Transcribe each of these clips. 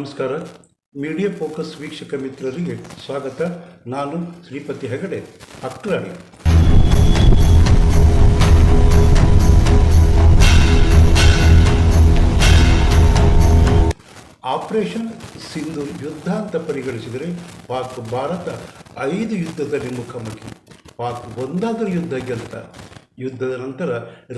ನಮಸ್ಕಾರ. Media focus ವೀಕ್ಷಕ ಮಿತ್ರರಿಗೆ ಸ್ವಾಗತ. ನಾನು ಶ್ರೀಪತಿ ಹೆಗಡೆ ಅಕ್ರಾಣಿ ಆಪರೇಷನ್ ಸಿಂಧು ಯುದ್ಧ ಅಂತ ಪರಿಗಣಿಸಿದರೆ ಪಾಕ್ ಭಾರತ ಐದು ಯುದ್ಧದಲ್ಲಿ ಮುಖಾಮುಖಿ. ಪಾಕ್ ಒಂದಾದರೂ ಯುದ್ಧ ಗೆಲ್ತ. ಯುದ್ಧದ ನಂತರ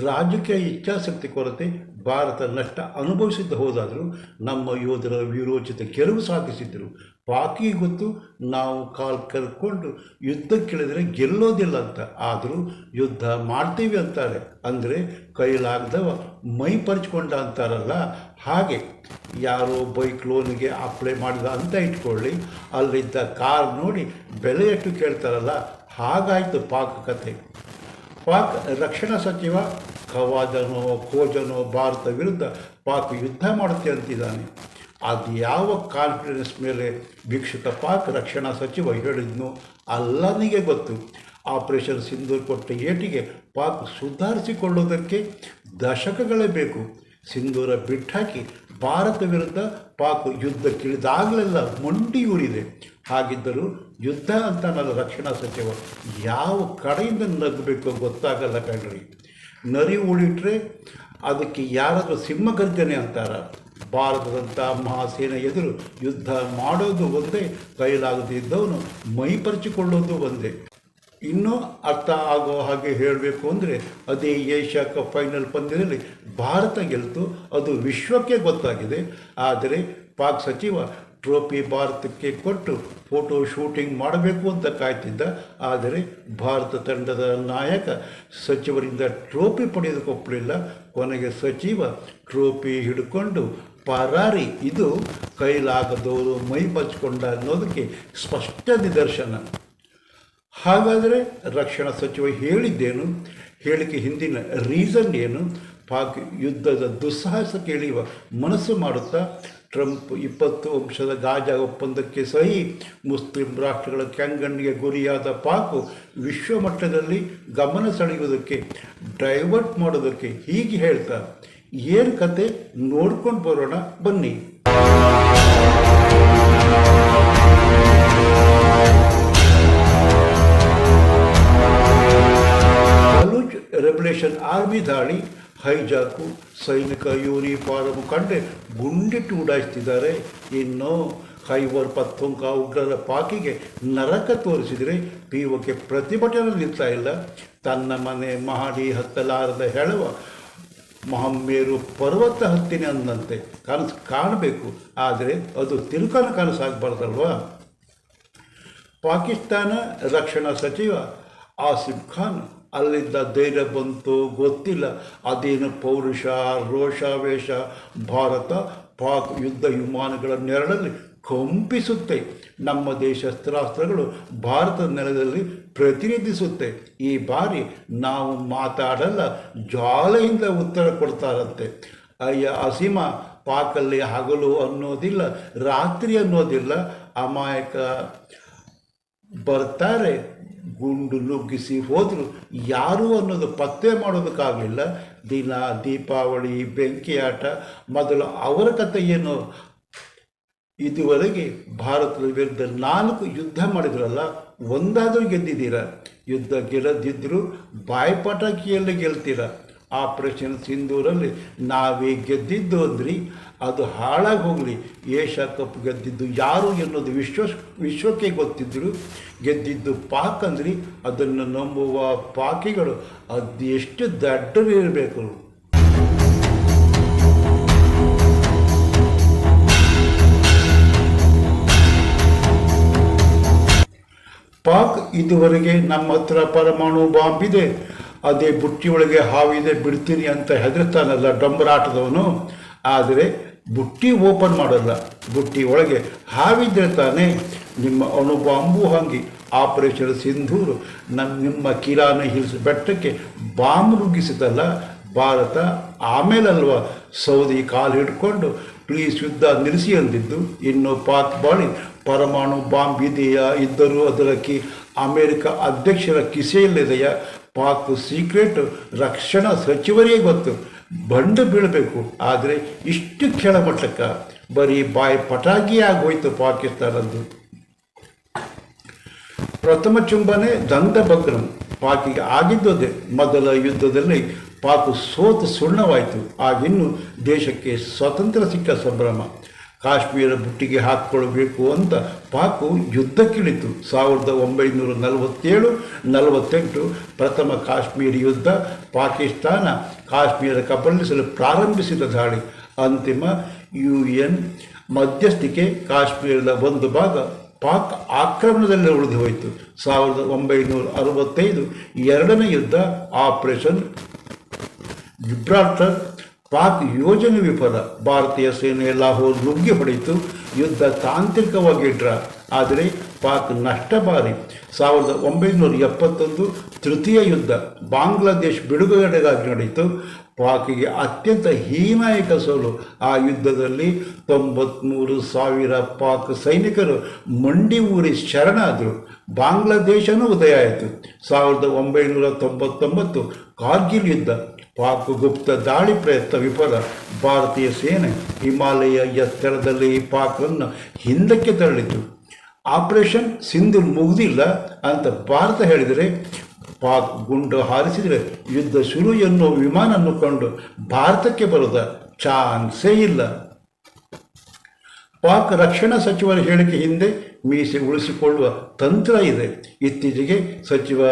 ರಾಜಕೀಯ ಇಚ್ಛಾಶಕ್ತಿ ಕೊರತೆ, ಭಾರತ ನಷ್ಟ ಅನುಭವಿಸಿದ್ದು ಹೋದಾದರೂ ನಮ್ಮ ಯೋಧರ ವಿರೋಚಿತ ಗೆಲುವು ಸಾಧಿಸಿದ್ದರು. ಪಾಕಿ ಗೊತ್ತು ನಾವು ಕಾಲು ಕರ್ಕೊಂಡು ಯುದ್ಧಕ್ಕಿಳಿದರೆ ಗೆಲ್ಲೋದಿಲ್ಲ ಅಂತ. ಆದರೂ ಯುದ್ಧ ಮಾಡ್ತೀವಿ ಅಂತಾರೆ. ಅಂದರೆ ಕೈಲಾಗ್ದವ ಮೈ ಪರ್ಚ್ಕೊಂಡ ಅಂತಾರಲ್ಲ. ಹಾಗೆ ಯಾರೋ ಬೈಕ್ ಲೋನಿಗೆ ಅಪ್ಲೈ ಮಾಡಿದ ಅಂತ ಇಟ್ಕೊಳ್ಳಿ. ಅಲ್ಲಿದ್ದ ಕಾರ್ ನೋಡಿ ಬೆಲೆ ಕೇಳ್ತಾರಲ್ಲ. ಹಾಗಾಯಿತು ಪಾಕ ಕತೆ. ಪಾಕ್ ರಕ್ಷಣಾ ಸಚಿವ ಖವಾಜನೋ ಖೋಜನೋ ಭಾರತ ವಿರುದ್ಧ ಪಾಕ್ ಯುದ್ಧ ಮಾಡುತ್ತೆ ಅಂತಿದ್ದಾನೆ. ಅದು ಯಾವ ಕಾನ್ಫಿಡೆನ್ಸ್ ಮೇಲೆ ಭಿಕ್ಷುಕ ಪಾಕ್ ರಕ್ಷಣಾ ಸಚಿವ ಹೇಳಿದ್ನು ಅಲ್ಲನಿಗೆ ಗೊತ್ತು. ಆಪರೇಷನ್ ಸಿಂಧೂರ್ ಕೊಟ್ಟ ಏಟಿಗೆ ಪಾಕ್ ಸುಧಾರಿಸಿಕೊಳ್ಳೋದಕ್ಕೆ ದಶಕಗಳೇ ಬೇಕು. ಸಿಂಧೂರ ಬಿಟ್ಟಾಕಿ ಭಾರತ ವಿರುದ್ಧ ಪಾಕ್ ಯುದ್ಧಕ್ಕಿಳಿದಾಗಲೆಲ್ಲ ಮಂಡಿಯೂರಿದೆ ಹಾಗಿದ್ದರೂ ಯುದ್ಧ ಅಂತ ನನ್ನ ರಕ್ಷಣಾ ಸಚಿವ ಯಾವ ಕಡೆಯಿಂದ ನಗಬೇಕು ಗೊತ್ತಾಗಲ್ಲ ಕಣ್ರಿ. ನರಿ ಉಳಿಟ್ರೆ ಅದಕ್ಕೆ ಯಾರಾದರೂ ಸಿಂಹಗರ್ಜನೆ ಅಂತಾರ. ಭಾರತದಂಥ ಮಹಾಸೇನೆ ಎದುರು ಯುದ್ಧ ಮಾಡೋದು ಒಂದೇ ಕೈಲಾಗದಿದ್ದವನು ಮೈಪರಿಚಿಕೊಳ್ಳೋದು ಒಂದೇ. ಇನ್ನೂ ಅರ್ಥ ಆಗೋ ಹಾಗೆ ಹೇಳಬೇಕು ಅಂದರೆ ಅದೇ ಏಷ್ಯಾ ಕಪ್ ಫೈನಲ್ ಪಂದ್ಯದಲ್ಲಿ ಭಾರತ ಗೆಲ್ತು, ಅದು ವಿಶ್ವಕ್ಕೆ ಗೊತ್ತಾಗಿದೆ. ಆದರೆ ಪಾಕ್ ಸಚಿವ ಟ್ರೋಫಿ ಭಾರತಕ್ಕೆ ಕೊಟ್ಟು ಫೋಟೋ ಶೂಟಿಂಗ್ ಮಾಡಬೇಕು ಅಂತ ಕಾಯ್ತಿದ್ದ. ಆದರೆ ಭಾರತ ತಂಡದ ನಾಯಕ ಸಚಿವರಿಂದ ಟ್ರೋಫಿ ಪಡೆದುಕೊಪ್ಪಲಿಲ್ಲ ಕೊನೆಗೆ ಸಚಿವ ಟ್ರೋಫಿ ಹಿಡ್ಕೊಂಡು ಪರಾರಿ. ಇದು ಕೈಲಾಗದವರು ಮೈ ಬಚ್ಕೊಂಡ ಅನ್ನೋದಕ್ಕೆ ಸ್ಪಷ್ಟ ನಿದರ್ಶನ. ಹಾಗಾದರೆ ರಕ್ಷಣಾ ಸಚಿವ ಹೇಳಿದ್ದೇನು? ಹೇಳಿಕೆ ಹಿಂದಿನ ರೀಸನ್ ಏನು? ಪಾಕ್ ಯುದ್ಧದ ದುಸ್ಸಾಹಸ ಕೇಳಿಯುವ ಮನಸ್ಸು ಮಾಡುತ್ತಾ, ಟ್ರಂಪ್ ಇಪ್ಪತ್ತು ಅಂಶದ ಗಾಜಾ ಒಪ್ಪಂದಕ್ಕೆ ಸಹಿ, ಮುಸ್ಲಿಂ ರಾಷ್ಟ್ರಗಳ ಕೆಂಗಣ್ಣಿಗೆ ಗುರಿಯಾದ ಪಾಕು ವಿಶ್ವಮಟ್ಟದಲ್ಲಿ ಗಮನ ಸೆಳೆಯುವುದಕ್ಕೆ, ಡೈವರ್ಟ್ ಮಾಡೋದಕ್ಕೆ ಹೀಗೆ ಹೇಳ್ತಾ, ಏನು ಕತೆ ನೋಡ್ಕೊಂಡು ಬರೋಣ ಬನ್ನಿ. ಬಲೂಚ್ ಆರ್ಮಿ ದಾಳಿ ಹೈಜಾಕು, ಸೈನಿಕ ಯೂನಿಫಾರ್ಮ್ ಕಂಡೆ ಗುಂಡಿಟ್ಟು ಉಡಾಯಿಸ್ತಿದ್ದಾರೆ. ಇನ್ನು ಹೈವರ್ ಪತ್ತೊಂಕ ಉಗ್ರರ ಪಾಕಿಗೆ ನರಕ ತೋರಿಸಿದರೆ ಪಿಒಕೆ ಪ್ರತಿಭಟನೆ ನಿಲ್ತಾ ಇಲ್ಲ. ತನ್ನ ಮನೆ ಮಹಡಿ ಹತ್ತಲಾರದ ಹೇಳುವ ಮಹಮ್ಮೇರು ಪರ್ವತ ಹತ್ತಿನ ಅಂದಂತೆ ಕನಸು ಕಾಣಬೇಕು. ಆದರೆ ಅದು ತಿರುಕನ ಕನಸಾಗಬಾರ್ದಲ್ವಾ ಪಾಕಿಸ್ತಾನ ರಕ್ಷಣಾ ಸಚಿವ ಆಸಿಫ್ ಖಾನ್ ಅಲ್ಲಿದ್ದ ಧೈರ್ಯ ಬಂತು, ಗೊತ್ತಿಲ್ಲ. ಅದೇನು ಪೌರುಷ, ರೋಷಾವೇಶ, ಭಾರತ ಪಾಕ್ ಯುದ್ಧ ವಿಮಾನಗಳ ನೆರಳಲ್ಲಿ ಕಂಪಿಸುತ್ತೆ. ನಮ್ಮ ದೇಶ ಅಸ್ತ್ರಾಸ್ತ್ರಗಳು ಭಾರತದ ನೆಲದಲ್ಲಿ ಪ್ರತಿನಿಧಿಸುತ್ತೆ. ಈ ಬಾರಿ ನಾವು ಮಾತಾಡಲ್ಲ, ಜ್ವಾಲೆಯಿಂದ ಉತ್ತರ ಕೊಡ್ತಾರಂತೆ. ಅಯ್ಯ ಅಸೀಮ, ಪಾಕಲ್ಲಿ ಹಗಲು ಅನ್ನೋದಿಲ್ಲ, ರಾತ್ರಿ ಅನ್ನೋದಿಲ್ಲ. ಅಮಾಯಕ ಬರ್ತಾರೆ. ಗುಂಡು ನುಗ್ಗಿಸಿ ಹೋದರೂ. ಯಾರು ಅನ್ನೋದು ಪತ್ತೆ ಮಾಡೋದಕ್ಕಾಗಲಿಲ್ಲ. ದಿನ, ದೀಪಾವಳಿ, ಬೆಂಕಿ ಆಟ, ಮೊದಲು ಅವರ ಕಥೆ ಏನು? ಇದುವರೆಗೆ ಭಾರತದ ವಿರುದ್ಧ ನಾಲ್ಕು ಯುದ್ಧ ಮಾಡಿದ್ರಲ್ಲ, ಒಂದಾದರೂ ಗೆದ್ದಿದ್ದೀರ? ಯುದ್ಧ ಗೆಲ್ಲದಿದ್ದರೂ ಬಾಯ್ಪಟಾಕಿಯಲ್ಲಿ ಗೆಲ್ತೀರ? ಆಪರೇಷನ್ ಸಿಂಧೂರಲ್ಲಿ, ನಾವೇ ಗೆದ್ದಿದ್ದು ಅಂದ್ರಿ. ಅದು ಹಾಳಾಗಿ ಹೋಗಲಿ. ಏಷ್ಯಾ ಕಪ್ ಗೆದ್ದಿದ್ದು ಯಾರು ಎನ್ನುವುದು ವಿಶ್ವ, ವಿಶ್ವಕ್ಕೆ ಗೊತ್ತಿದ್ದರು ಗೆದ್ದಿದ್ದು ಪಾಕ್ ಅಂದರೆ ಅದನ್ನು ನಂಬುವ ಪಾಕಿಗಳು. ಅದೆಷ್ಟು ದಡ್ಡರಿರಬೇಕು ಪಾಕ್ ಇದುವರೆಗೆ ನಮ್ಮ ಹತ್ರ ಪರಮಾಣು ಬಾಂಬ್ ಇದೆ. ಅದೇ ಬುಟ್ಟಿಯೊಳಗೆ ಹಾವಿದೆ, ಬಿಡ್ತೀನಿ ಅಂತ ಹೆದರ್ತಾನಲ್ಲ ಡಂಬರಾಟದವನು. ಆದರೆ ಬುಟ್ಟಿ ಓಪನ್ ಮಾಡಲ್ಲ ಬುಟ್ಟಿ ಒಳಗೆ ಹಾವಿದ್ರೆ ತಾನೇ ನಿಮ್ಮ ಹಂಗಿ ಆಪರೇಷನ್ ಸಿಂಧೂರು ನನ್ನ ನಿಮ್ಮ ಕಿರಾನ ಹಿಲ್ಸ್ ಬೆಟ್ಟಕ್ಕೆ ಬಾಂಬ್ ನುಗ್ಗಿಸಿದಲ್ಲ, ಭಾರತ ಆಮೇಲಲ್ವ? ಸೌದಿ ಕಾಲು ಹಿಡ್ಕೊಂಡು ಪ್ಲೀಸ್ ಯುದ್ಧ ನಿಲ್ಲಿಸಿ ಅಂದಿದ್ದು. ಇನ್ನು ಪಾಕ್ ಬಾಳಿ ಪರಮಾಣು ಬಾಂಬ್ ಇದೆಯಾ? ಇದ್ದರೂ ಅದರಕ್ಕೆ ಅಮೆರಿಕ ಅಧ್ಯಕ್ಷರ ಕಿಸೆಯಲ್ಲಿದೆಯಾ ಪಾಕ್ ಸೀಕ್ರೆಟ್ ರಕ್ಷಣಾ ಸಚಿವರೇ ಗೊತ್ತು. ಬಂಡು ಬೀಳಬೇಕು. ಆದರೆ ಇಷ್ಟು ಕೆಳಮಟ್ಟಕ್ಕೆ ಬರೀ ಬಾಯಿ ಪಟಾಕಿ ಆಗೋಯ್ತು ಪಾಕಿಸ್ತಾನದ್ದು. ಪ್ರಥಮ ಚುಂಬನೆ ದಂಡಭದ್ರಂ ಪಾಕಿಗೆ ಆಗಿದ್ದದೆ ಮೊದಲ ಯುದ್ಧದಲ್ಲಿ ಪಾಕು ಸೋತು ಸುಣ್ಣವಾಯಿತು ಆಗಿನ್ನು ದೇಶಕ್ಕೆ ಸ್ವತಂತ್ರ ಸಿಕ್ಕ ಸಂಭ್ರಮ. ಕಾಶ್ಮೀರ ಬುಟ್ಟಿಗೆ ಹಾಕಿಕೊಳ್ಳಬೇಕು ಅಂತ ಪಾಕು ಯುದ್ಧಕ್ಕಿಳಿತು. ಸಾವಿರದ ಒಂಬೈನೂರ ನಲವತ್ತೇಳು, ನಲವತ್ತೆಂಟು ಪ್ರಥಮ ಕಾಶ್ಮೀರ ಯುದ್ಧ ಪಾಕಿಸ್ತಾನ ಕಾಶ್ಮೀರ ಕಬಳಿಸಲು ಪ್ರಾರಂಭಿಸಿದ ದಾಳಿ. ಅಂತಿಮ ಯು ಎನ್ ಮಧ್ಯಸ್ಥಿಕೆ ಕಾಶ್ಮೀರದ ಒಂದು ಭಾಗ ಪಾಕ್ ಆಕ್ರಮಣದಲ್ಲಿ ಉಳಿದು ಹೋಯಿತು. ಸಾವಿರದ ಒಂಬೈನೂರ ಅರವತ್ತೈದು ಎರಡನೇ ಯುದ್ಧ ಆಪರೇಷನ್ ಜಿಬ್ರಾಲ್ಟರ್ ಪಾಕ್ ಯೋಜನೆ ವಿಫಲ. ಭಾರತೀಯ ಸೇನೆ ಲಾಹೋರ್ ನುಗ್ಗಿ ಹೊಡೆಯಿತು. ಯುದ್ಧ ತಾಂತ್ರಿಕವಾಗಿ ಡ್ರ. ಆದರೆ ಪಾಕ್ ನಷ್ಟ ಬಾರಿ. ಸಾವಿರದ ಒಂಬೈನೂರ ಎಪ್ಪತ್ತೊಂದು ತೃತೀಯ ಯುದ್ಧ ಬಾಂಗ್ಲಾದೇಶ್ ಬಿಡುಗಡೆಗಾಗಿ ನಡೆಯಿತು. ಪಾಕಿಗೆ ಅತ್ಯಂತ ಹೀನಾಯಕ ಸೋಲು. ಆ ಯುದ್ಧದಲ್ಲಿ ತೊಂಬತ್ತ್ಮೂರು ಸಾವಿರ ಪಾಕ್ ಸೈನಿಕರು ಮಂಡಿ ಊರಿ ಶರಣಾದರು. ಬಾಂಗ್ಲಾದೇಶನೂ ಉದಯ ಆಯಿತು. ಸಾವಿರದ ಒಂಬೈನೂರ ತೊಂಬತ್ತೊಂಬತ್ತು ಕಾರ್ಗಿಲ್ ಯುದ್ಧ. ಪಾಕ್ ಗುಪ್ತ ದಾಳಿ ಪ್ರಯತ್ನ ವಿಫಲ. ಭಾರತೀಯ ಸೇನೆ ಹಿಮಾಲಯ ಎತ್ತರದಲ್ಲಿ ಪಾಕನ್ನು ಹಿಂದಕ್ಕೆ ತಳ್ಳಿತು ಆಪರೇಷನ್ ಸಿಂಧು ಮುಗಿದಿಲ್ಲ ಅಂತ ಭಾರತ ಹೇಳಿದರೆ, ಪಾಕ್ ಗುಂಡು ಹಾರಿಸಿದರೆ ಯುದ್ಧ ಶುರು ಎನ್ನುವ ವಿಮಾನ ಕಂಡು ಭಾರತಕ್ಕೆ ಬರೋದ ಚಾನ್ಸೇ ಇಲ್ಲ. ಪಾಕ್ ರಕ್ಷಣಾ ಸಚಿವರ ಹೇಳಿಕೆ ಹಿಂದೆ ಮೀಸೆ ಉಳಿಸಿಕೊಳ್ಳುವ ತಂತ್ರ ಇದೆ. ಇತ್ತೀಚೆಗೆ ಸಚಿವ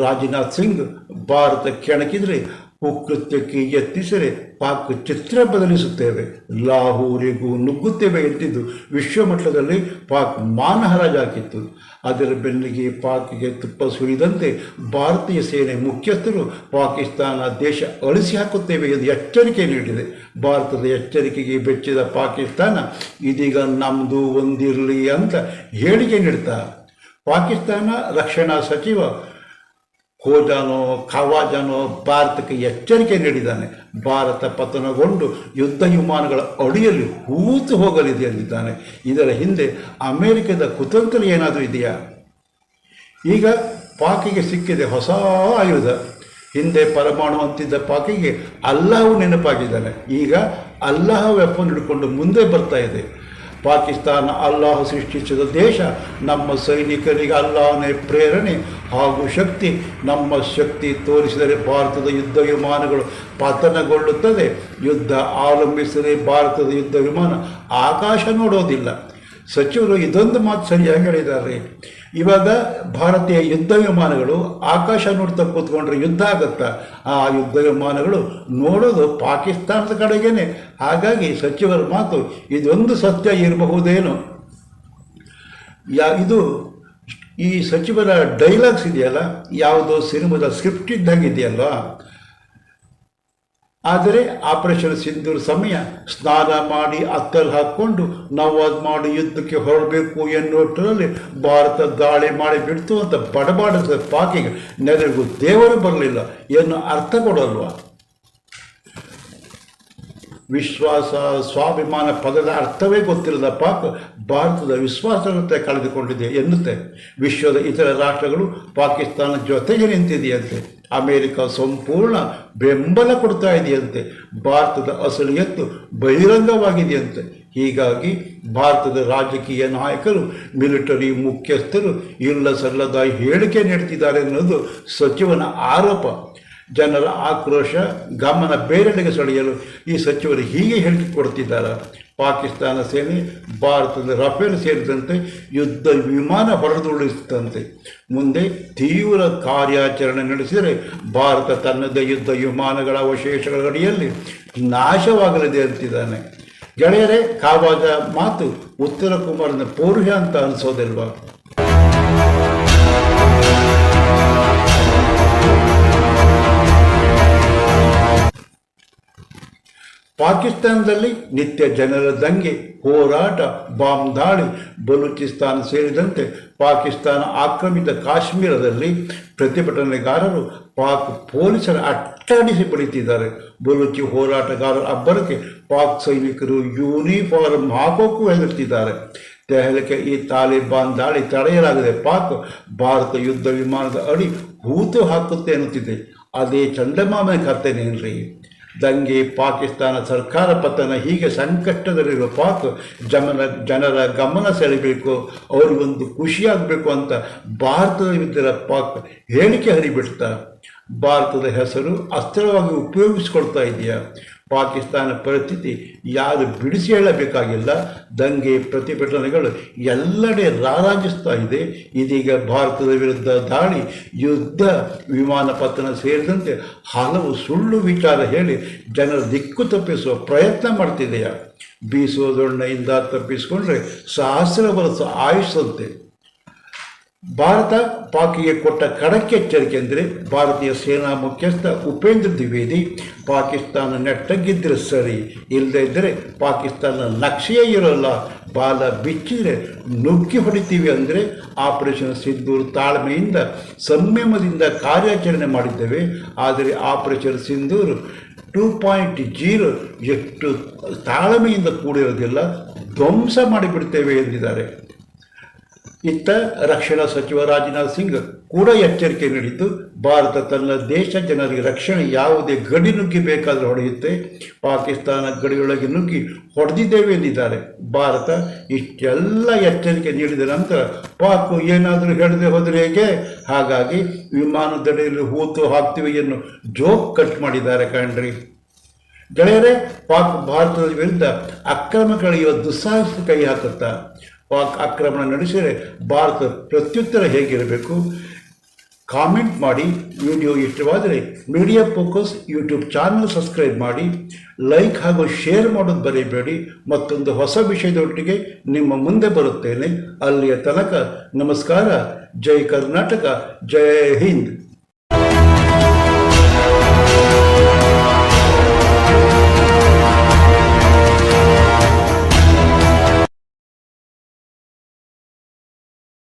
ರಾಜನಾಥ್ ಸಿಂಗ್ ಭಾರತ ಕೆಣಕಿದರೆ ಕುಕೃತ್ಯಕ್ಕೆ ಯತ್ನಿಸಿದರೆ ಪಾಕ ಚಿತ್ರ ಬದಲಿಸುತ್ತೇವೆ. ಲಾಹೂರಿಗೂ ನುಗ್ಗುತ್ತೇವೆ ಎಂತಿದ್ದು ವಿಶ್ವಮಟ್ಟದಲ್ಲಿ ಪಾಕ್ ಮಾನಹರಾಜಾಕಿತ್ತು ಅದರ ಬೆನ್ನಿಗೆ ಪಾಕ್ಗೆ ತುಪ್ಪ ಸುರಿದಂತೆ ಭಾರತೀಯ ಸೇನೆ ಮುಖ್ಯಸ್ಥರು ಪಾಕಿಸ್ತಾನ ದೇಶ ಅಳಿಸಿ ಹಾಕುತ್ತೇವೆ ಎಂದು ಎಚ್ಚರಿಕೆ ನೀಡಿದೆ. ಭಾರತದ ಎಚ್ಚರಿಕೆಗೆ ಬೆಚ್ಚಿದ ಪಾಕಿಸ್ತಾನ ಇದೀಗ ನಮ್ಮದು ಒಂದಿರಲಿ ಅಂತ ಹೇಳಿಕೆ ನೀಡ್ತಾ. ಪಾಕಿಸ್ತಾನ ರಕ್ಷಣಾ ಸಚಿವ ಖೋಜಾನೋ ಖವಾಜಾನೋ ಭಾರತಕ್ಕೆ ಎಚ್ಚರಿಕೆ ನೀಡಿದ್ದಾನೆ. ಭಾರತ ಪತನಗೊಂಡು ಯುದ್ಧ ವಿಮಾನಗಳ ಅಡಿಯಲ್ಲಿ ಹೂತು ಹೋಗಲಿದೆ ಎಂದಿದ್ದಾನೆ ಇದರ ಹಿಂದೆ ಅಮೆರಿಕದ ಕುತಂತ್ರ ಏನಾದರೂ ಇದೆಯಾ? ಈಗ ಪಾಕಿಗೆ ಸಿಕ್ಕಿದೆ ಹೊಸ ಆಯುಧ. ಹಿಂದೆ ಪರಮಾಣು ಅಂತಿದ್ದ ಪಾಕಿಗೆ ಅಲ್ಲಾಹು ನೆನಪಾಗಿದ್ದಾನೆ. ಈಗ ಅಲ್ಲಾಹ ವೆಪನ್ ಹಿಡ್ಕೊಂಡು ಮುಂದೆ ಬರ್ತಾ ಇದೆ. ಪಾಕಿಸ್ತಾನ ಅಲ್ಲಾಹ ಸೃಷ್ಟಿಸಿದ ದೇಶ, ನಮ್ಮ ಸೈನಿಕರಿಗೆ ಅಲ್ಲಾಹನೇ ಪ್ರೇರಣೆ ಹಾಗೂ ಶಕ್ತಿ. ನಮ್ಮ ಶಕ್ತಿ ತೋರಿಸಿದರೆ ಭಾರತದ ಯುದ್ಧ ವಿಮಾನಗಳು ಪತನಗೊಳ್ಳುತ್ತದೆ. ಯುದ್ಧ ಆರಂಭಿಸಿದರೆ ಭಾರತದ ಯುದ್ಧ ವಿಮಾನ ಆಕಾಶ ನೋಡೋದಿಲ್ಲ. ಸಚಿವರು ಇದೊಂದು ಮಾತು ಸರಿಯಾಗಿ ಹೇಳಿದ್ದಾರೆ ಇವಾಗ ಭಾರತೀಯ ಯುದ್ಧ ವಿಮಾನಗಳು ಆಕಾಶ ನೋಡ್ತಾ ಕೂತ್ಕೊಂಡ್ರೆ ಯುದ್ಧ ಆಗುತ್ತಾ? ಆ ಯುದ್ಧ ವಿಮಾನಗಳು ನೋಡೋದು ಪಾಕಿಸ್ತಾನದ ಕಡೆಗೇನೆ. ಹಾಗಾಗಿ ಸಚಿವರ ಮಾತು ಇದೊಂದು ಸತ್ಯ ಇರಬಹುದೇನೋ. ಯಾ, ಇದು ಈ ಸಚಿವರ ಡೈಲಾಗ್ಸ್ ಇದೆಯಲ್ಲ? ಯಾವುದೋ ಸಿನಿಮಾದ ಸ್ಕ್ರಿಪ್ಟ್ ಇದ್ದಂಗೆ ಇದೆಯಲ್ವಾ? ಆದರೆ ಆಪರೇಷನ್ ಸಿಂಧೂರ್ ಸಮಯ ಸ್ನಾನ ಮಾಡಿ ಅತ್ತಲ್ ಹಾಕ್ಕೊಂಡು ನವಾಜ್ ಮಾಡಿ ಯುದ್ಧಕ್ಕೆ ಹೊರಡಬೇಕು ಎನ್ನುವಷ್ಟರಲ್ಲಿ ಭಾರತ ದಾಳಿ ಮಾಡಿ ಬಿಡ್ತು ಅಂತ ಬಡಬಾಡದ ಪಾಕಿಗೆ. ನೆರೆಗೂ ದೇವರು ಬರಲಿಲ್ಲ. ಏನು ಅರ್ಥ ಕೊಡಲ್ವಾ? ವಿಶ್ವಾಸ, ಸ್ವಾಭಿಮಾನ ಪದದ ಅರ್ಥವೇ ಗೊತ್ತಿಲ್ಲದ ಪಾಕ್ ಭಾರತದ ವಿಶ್ವಾಸತೆ ಕಳೆದುಕೊಂಡಿದೆ ಎನ್ನುತ್ತೆ. ವಿಶ್ವದ ಇತರ ರಾಷ್ಟ್ರಗಳು ಪಾಕಿಸ್ತಾನ ಜೊತೆಗೆ ನಿಂತಿದೆಯಂತೆ. ಅಮೇರಿಕ ಸಂಪೂರ್ಣ ಬೆಂಬಲ ಕೊಡ್ತಾ ಇದೆಯಂತೆ. ಭಾರತದ ಅಸಲಿಯತ್ತು ಬಹಿರಂಗವಾಗಿದೆಯಂತೆ. ಹೀಗಾಗಿ ಭಾರತದ ರಾಜಕೀಯ ನಾಯಕರು, ಮಿಲಿಟರಿ ಮುಖ್ಯಸ್ಥರು, ಇಲ್ಲ ಸಲ್ಲದ ಹೇಳಿಕೆ ನೀಡುತ್ತಿದ್ದಾರೆ ಅನ್ನೋದು ಸಚಿವನ ಆರೋಪ. ಜನರ ಆಕ್ರೋಶ, ಗಮನ ಬೇರೆಡೆಗೆ ಸೆಳೆಯಲು ಈ ಸಚಿವರು ಹೀಗೆ ಹೇಳಿಕೆ ಕೊಡ್ತಿದ್ದಾರೆ ಪಾಕಿಸ್ತಾನ ಸೇನೆ, ಭಾರತದ ರಫೇಲ್ ಸೇರಿದಂತೆ ಯುದ್ಧ ವಿಮಾನ ಹೊರದುಳಿಸುತ್ತಂತೆ ಮುಂದೆ ತೀವ್ರ ಕಾರ್ಯಾಚರಣೆ ನಡೆಸಿದರೆ ಭಾರತ ತನ್ನದೇ ಯುದ್ಧ ವಿಮಾನಗಳ ಅವಶೇಷಗಳ ಅಡಿಯಲ್ಲಿ ನಾಶವಾಗಲಿದೆ ಅಂತಿದ್ದಾನೆ. ಗೆಳೆಯರೇ, ಕಾವಾದ ಮಾತು ಉತ್ತರ ಕುಮಾರನ ಪೌರುಷ ಅಂತ ಅನಿಸೋದಿಲ್ವಾ? ಪಾಕಿಸ್ತಾನದಲ್ಲಿ ನಿತ್ಯ ಜನರ ದಂಗೆ, ಹೋರಾಟ, ಬಾಂಬ್ ದಾಳಿ, ಬಲೂಚಿಸ್ತಾನ ಸೇರಿದಂತೆ ಪಾಕಿಸ್ತಾನ ಆಕ್ರಮಿತ ಕಾಶ್ಮೀರದಲ್ಲಿ ಪ್ರತಿಭಟನೆಗಾರರು ಪಾಕ್ ಪೊಲೀಸರ ಅಟ್ಟಾಡಿಸಿ ಬಳಿತಿದ್ದಾರೆ ಬಲೂಚಿ ಹೋರಾಟಗಾರರ ಅಬ್ಬರಕ್ಕೆ ಪಾಕ್ ಸೈನಿಕರು ಯೂನಿಫಾರ್ಮ್ ಹಾಕೋಕ್ಕೂ ಹೆದರ್ತಿದ್ದಾರೆ. ದೆಹಲಿಗೆ ಈ ತಾಲಿಬಾನ್ ದಾಳಿ ತಡೆಯಲಾಗಿದೆ ಪಾಕ್ ಭಾರತ ಯುದ್ಧ ವಿಮಾನದ ಅಡಿ ಹೂತು ಹಾಕುತ್ತೆ ಎನ್ನುತ್ತಿದೆ ಅದೇ ಚಂಡಮಾಮನ ಕರ್ತೇನೇನ್ರಿ ದಂಗೆ ಪಾಕಿಸ್ತಾನ ಸರ್ಕಾರ ಪತನ ಹೀಗೆ ಸಂಕಷ್ಟದಲ್ಲಿರುವ ಪಾಕ್ ಜಮನ ಜನರ ಗಮನ ಸೆಳೆಯಬೇಕು ಅವರಿಗೊಂದು ಖುಷಿಯಾಗಬೇಕು ಅಂತ ಭಾರತದ ಇದ್ದರ ಪಾಕ್ ಹೇಳಿಕೆ ಹರಿಬಿಡ್ತಾ, ಭಾರತದ ಹೆಸರು ಅಸ್ಥಿರವಾಗಿ ಉಪಯೋಗಿಸ್ಕೊಳ್ತಾ ಇದೆಯಾ? ಪಾಕಿಸ್ತಾನ ಪರಿಸ್ಥಿತಿ ಯಾರು ಬಿಡಿಸಿ ಹೇಳಬೇಕಾಗಿಲ್ಲ. ದಂಗೆ ಪ್ರತಿಭಟನೆಗಳು ಎಲ್ಲೆಡೆ ರಾರಾಜಿಸ್ತಾ ಇದೆ. ಇದೀಗ ಭಾರತದ ವಿರುದ್ಧ ದಾಳಿ, ಯುದ್ಧ, ವಿಮಾನ ಪತನ ಸೇರಿದಂತೆ ಹಲವು ಸುಳ್ಳು ವಿಚಾರ ಹೇಳಿ ಜನರ ದಿಕ್ಕು ತಪ್ಪಿಸುವ ಪ್ರಯತ್ನ ಮಾಡ್ತಿದೆಯಾ? ಬೀಸುವ ದೊಣ್ಣೆಯಿಂದ ತಪ್ಪಿಸಿಕೊಂಡ್ರೆ ಸಹಸ್ರ ವರ್ಷ ಆಯುಷಂತೆ ಭಾರತ ಪಾಕಿಗೆ ಕೊಟ್ಟ ಖಡಕ್ ಎಚ್ಚರಿಕೆ ಅಂದರೆ ಭಾರತೀಯ ಸೇನಾ ಮುಖ್ಯಸ್ಥ ಉಪೇಂದ್ರ ದ್ವಿವೇದಿ, ಪಾಕಿಸ್ತಾನ ನೆಟ್ಟಗಿದ್ದರೆ ಸರಿ ಇಲ್ಲದೇ ಇದ್ದರೆ ಪಾಕಿಸ್ತಾನ ನಕ್ಷೆಯೇ ಇರೋಲ್ಲ, ಬಾಲ ಬಿಚ್ಚಿದರೆ ನುಗ್ಗಿ ಹೊಡಿತೀವಿ ಅಂದರೆ ಆಪರೇಷನ್ ಸಿಂಧೂರ್ ತಾಳ್ಮೆಯಿಂದ, ಸಂಯಮದಿಂದ ಕಾರ್ಯಾಚರಣೆ ಮಾಡಿದ್ದೇವೆ. ಆದರೆ operation Sindoor two point zero ಎಷ್ಟು ತಾಳ್ಮೆಯಿಂದ ಕೂಡಿರೋದಿಲ್ಲ, ಧ್ವಂಸ ಮಾಡಿಬಿಡ್ತೇವೆ ಎಂದಿದ್ದಾರೆ. ಇತ್ತ ರಕ್ಷಣಾ ಸಚಿವ ರಾಜನಾಥ್ ಸಿಂಗ್ ಕೂಡ ಎಚ್ಚರಿಕೆ ನೀಡಿದ್ದು, ಭಾರತ ತನ್ನ ದೇಶ ಜನರಿಗೆ ರಕ್ಷಣೆ ಯಾವುದೇ ಗಡಿ ನುಗ್ಗಿ ಬೇಕಾದರೂ ಹೊಡೆಯುತ್ತೆ, ಪಾಕಿಸ್ತಾನ ಗಡಿಯೊಳಗೆ ನುಗ್ಗಿ ಹೊಡೆದಿದ್ದೇವೆ ಎಂದಿದ್ದಾರೆ. ಭಾರತ ಇಷ್ಟೆಲ್ಲ ಎಚ್ಚರಿಕೆ ನೀಡಿದ ನಂತರ ಪಾಕ್ ಏನಾದರೂ ಹೇಳದೆ ಹೋದರೆ ಹೇಗೆ? ಹಾಗಾಗಿ ವಿಮಾನದಡಿಯಲ್ಲಿ ಹೂತು ಹಾಕ್ತೀವಿ ಎನ್ನು ಜೋಕ್ ಕಟ್ ಮಾಡಿದ್ದಾರೆ ಕಣ್ರಿ. ಗೆಳೆಯರೇ, ಪಾಕ್ ಭಾರತದ ವಿರುದ್ಧ ಅಕ್ರಮಗಳಿಗೆ ದುಸ್ಸಾಹಸ ಕೈ ಹಾಕುತ್ತಾ? ಪಾಕ್ ಆಕ್ರಮಣ ನಡೆಸಿದರೆ ಭಾರತ ಪ್ರತ್ಯುತ್ತರ ಹೇಗಿರಬೇಕು? ಕಾಮೆಂಟ್ ಮಾಡಿ. ವಿಡಿಯೋ ಇಷ್ಟವಾದರೆ media focus YouTube channel subscribe ಮಾಡಿ. ಲೈಕ್ ಹಾಗೂ ಶೇರ್ ಮಾಡೋದು ಬರೀಬೇಡಿ. ಮತ್ತೊಂದು ಹೊಸ ವಿಷಯದೊಟ್ಟಿಗೆ ನಿಮ್ಮ ಮುಂದೆ ಬರುತ್ತೇನೆ. ಅಲ್ಲಿಯ ತನಕ ನಮಸ್ಕಾರ. ಜೈ ಕರ್ನಾಟಕ. ಜೈ ಹಿಂದ್.